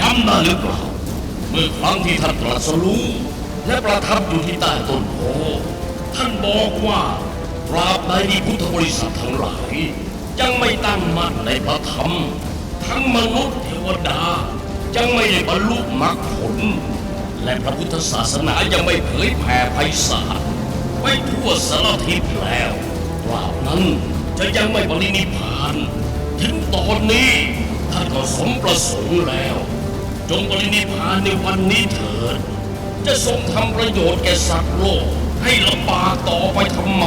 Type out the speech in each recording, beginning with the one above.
จำได้หรือเปล่าเมื่อครั้งที่ท่านตรัสรู้และประทับอยู่ที่ใต้ต้นโพท่านบอกว่าตราบใดที่พุทธบริษัททั้งหลาย ยังไม่ตั้งมั่นในพระธรรม ทั้งมนุษย์เทวดา ยังไม่ได้บรรลุมรรคผล และพระพุทธศาสนายังไม่เผยแผ่ไพศาลไปทั่วสารทิศแล้วตราบนั้นจะยังไม่ปรินิพาน ถึงตอนนี้ ท่านก็สมประสงค์แล้ว จงปรินิพานในวันนี้เถิด จะทรงทำประโยชน์แก่สัตว์โลก ให้ลำบากต่อไปทำไม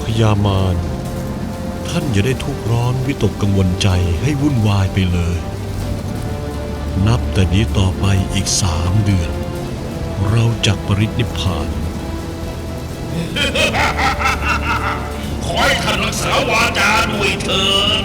พญามารท่านอย่าได้ทุกข์ร้อนวิตกกังวลใจให้วุ่นวายไปเลย นับแต่นี้ต่อไปอีกสามเดือน เราจักปรินิพพาน กษาวาจาด้วยเถิด